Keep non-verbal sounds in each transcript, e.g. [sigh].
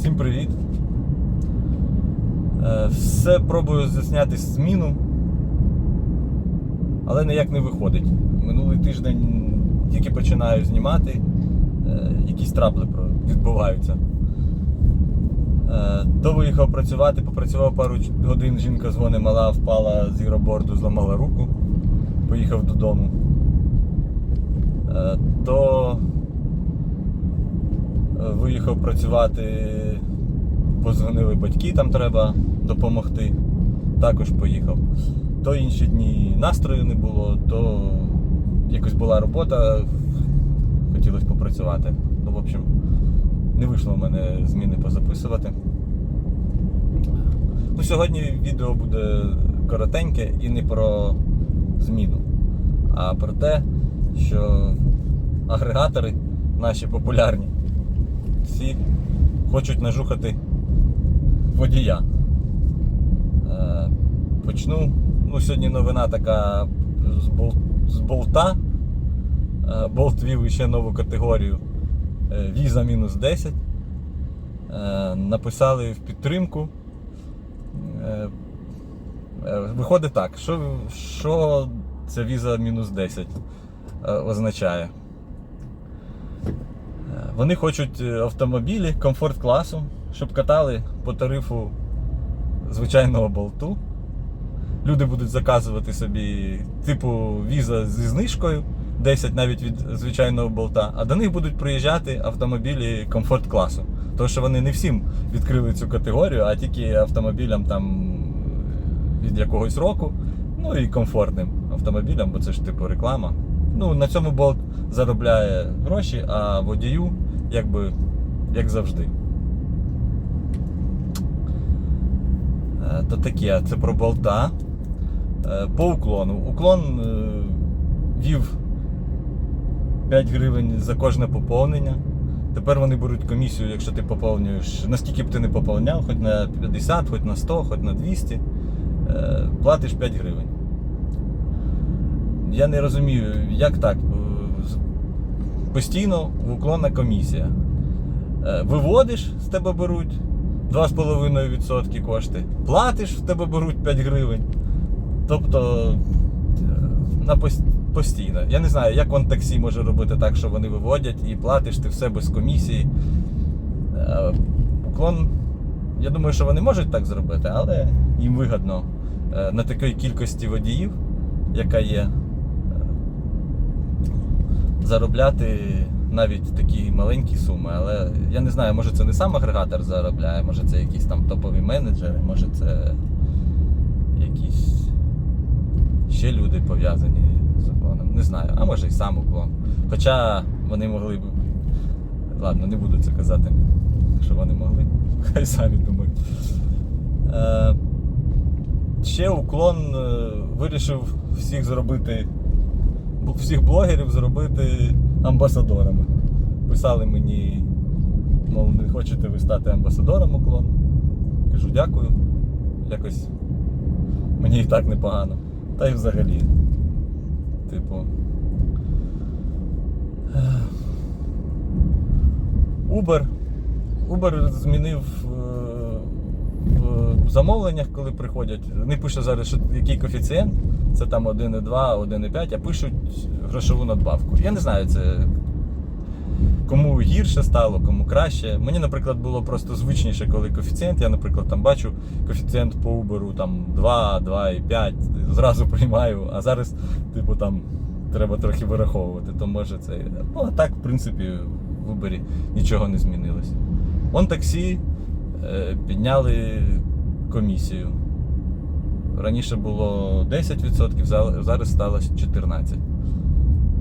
Всім привіт. Е, Все пробую засняти зміну, але ніяк не виходить. Минулий тиждень тільки починаю знімати, е, якісь трапли відбуваються. Е, То виїхав працювати, попрацював пару годин, жінка дзвонить, мала впала з гіроборду, зламала руку, поїхав додому. То виїхав працювати, позвонили батьки, там треба допомогти. Також поїхав. То інші дні настрою не було, то якось була робота, хотілося попрацювати. Ну, в общем, не вийшло в мене зміни позаписувати. Ну, Сьогодні відео буде коротеньке і не про зміну, а про те, що агрегатори наші популярні всі хочуть нажухати водія. Е, Почну. Ну, сьогодні новина така з, бол, з болта. Е, Болт ввів ще нову категорію е, Visa мінус 10. Е, Написали в підтримку. Виходить так, що, що ця віза мінус 10 е, означає? Вони хочуть автомобілі комфорт класу, щоб катали по тарифу звичайного болту. Люди будуть заказувати собі типу віза зі знижкою 10 навіть від звичайного болта, а до них будуть приїжджати автомобілі комфорт класу. Тому що вони не всім відкрили цю категорію, а тільки автомобілям там від якогось року, ну і комфортним автомобілям, бо це ж типу реклама. Ну, на цьому болт заробляє гроші, а водію, якби, як завжди. То таке, це про болта. Е, По уклону. Уклон е, вів 5 гривень за кожне поповнення. Тепер вони беруть комісію, якщо ти поповнюєш, наскільки б ти не поповняв, хоч на 50, хоч на 100, хоч на 200, е, платиш 5 гривень. Я не розумію, як так. Е, Постійно уклонна комісія. Е, Виводиш, з тебе беруть 2,5% кошти. Платиш, в тебе беруть 5 гривень. Тобто е, на постійно. Я не знаю, як вон таксі може робити так, що вони виводять і платиш ти все без комісії. Е, Уклон, я думаю, що вони можуть так зробити, але їм вигідно е, на такій кількості водіїв, яка є, заробляти навіть такі маленькі суми. Але я не знаю, може це не сам агрегатор заробляє, може це якісь там топові менеджери, може це якісь ще люди пов'язані з уклоном. Не знаю, а може і сам уклон. Хоча вони могли б. Ладно, не буду це казати, що вони могли. [laughs] Хай самі думають. Е, ще уклон е, вирішив всіх зробити, всіх блогерів зробити амбасадорами. Писали мені, мов, не хочете ви стати амбасадором уклон. Кажу, дякую. Якось мені і так непогано. Та й взагалі. Типу. Uber. Uber змінив е, в замовленнях, коли приходять. Не пише зараз, що який коефіцієнт. Це там 1,2, 1,5, а пишуть грошову надбавку. Я не знаю, це кому гірше стало, кому краще. Мені, наприклад, було просто звичніше, коли коефіцієнт. Я, наприклад, там бачу коефіцієнт по Uber там 2, 2,5, зразу приймаю, а зараз, типу, там треба трохи вираховувати, то може це. Ну, а так, в принципі, в Uber нічого не змінилось. Вон таксі підняли комісію. Раніше було 10%, зараз стало 14%.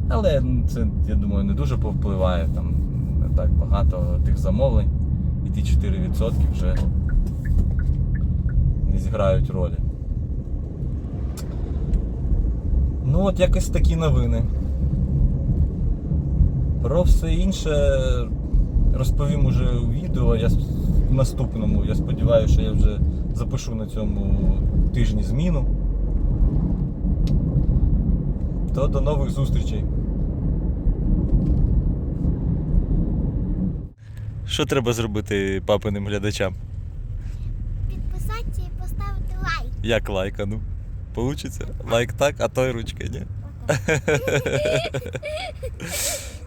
Але це, я думаю, не дуже повпливає, там не так багато тих замовлень. І ті 4% вже не зіграють ролі. Ну от якось такі новини. Про все інше розповім уже у відео. Я в наступному. Я сподіваюся, що я вже запишу на цьому тижні зміну. То до нових зустрічей. Що треба зробити папиним глядачам? Підписатися і поставити лайк. Як лайка, ну? Получиться? Лайк так, а той ручка, ні? Отак. [laughs]